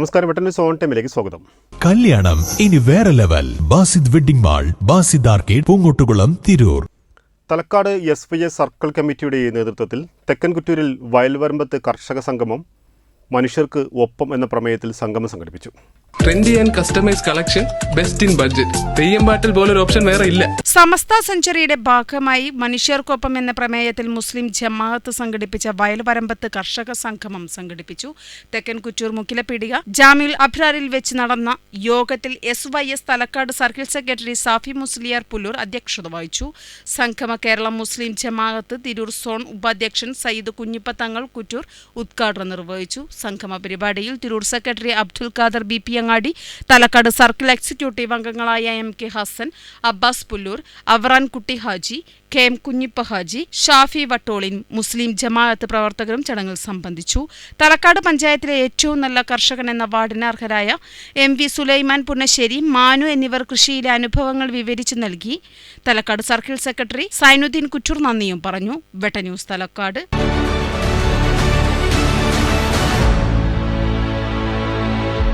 നമസ്കാരം വെട്ടൻ സോൺ ടൈമിലേക്ക് സ്വാഗതം. കല്യാണം ഇനി വേറെ level. Basid wedding mall Basid arcade Poongottukulam Tirur. Thalakkad S V S circle കമ്മിറ്റിയുടെ നേതൃത്വത്തിൽ തെക്കൻകുറ്റൂരിൽ വയൽവരമ്പത്ത് കർഷക സംഗമം മനുഷ്യർക്ക് ഒപ്പം എന്ന പ്രമേയത്തിൽ സംഗമം സംഘടിപ്പിച്ചു. Trendy and customise collection best in budget theyyam പാട്ടിൽ പോലൊരു ഓപ്ഷൻ വേറെ ഇല്ല. സമസ്ത സെഞ്ചുറിയുടെ ഭാഗമായി മനുഷ്യർക്കൊപ്പം എന്ന പ്രമേയത്തിൽ മുസ്ലിം ജമാഅത്ത് സംഘടിപ്പിച്ച വയൽവരമ്പത്ത് കർഷക സംഗമം സംഘടിപ്പിച്ചു. തെക്കൻ കുറ്റൂർ മുക്കിലപ്പീടിക ജാമ്യുൽ അബ്രാറിൽ വെച്ച് നടന്ന യോഗത്തിൽ S Y S Thalakkad circle secretary Safi Musliyar Pullur അധ്യക്ഷത വഹിച്ചു. സംഗമ കേരള മുസ്ലിം ജമാഅത്ത് തിരൂർ സോൺ ഉപാധ്യക്ഷൻ സയ്യിദ് കുഞ്ഞിപ്പത്തങ്ങൾ കുറ്റൂർ ഉദ്ഘാടനം നിർവഹിച്ചു. സംഗമ പരിപാടിയിൽ Tirur secretary Abdul Khader B P Angadi Thalakkad circle executive അംഗങ്ങളായ M K Hassan Abbas Pullur Avaran Kutty Haji K M Kunhippa Haji Shafi വട്ടോളിൻ Muslim ജമാഅത്ത് പ്രവർത്തകരും ചടങ്ങിൽ സംബന്ധിച്ചു. തലക്കാട് പഞ്ചായത്തിലെ ഏറ്റവും നല്ല കർഷകൻ എന്ന വാർഡിന് അർഹരായ എം വി സുലൈമാൻ പുന്നശ്ശേരി മാനു എന്നിവർ കൃഷിയിലെ അനുഭവങ്ങൾ വിവരിച്ചു നൽകി. തലക്കാട് സർക്കിൾ സെക്രട്ടറി സൈനുദ്ദീൻ കുറ്റൂർ നന്ദിയും പറഞ്ഞു. വെട്ട ന്യൂസ് തലക്കാട്.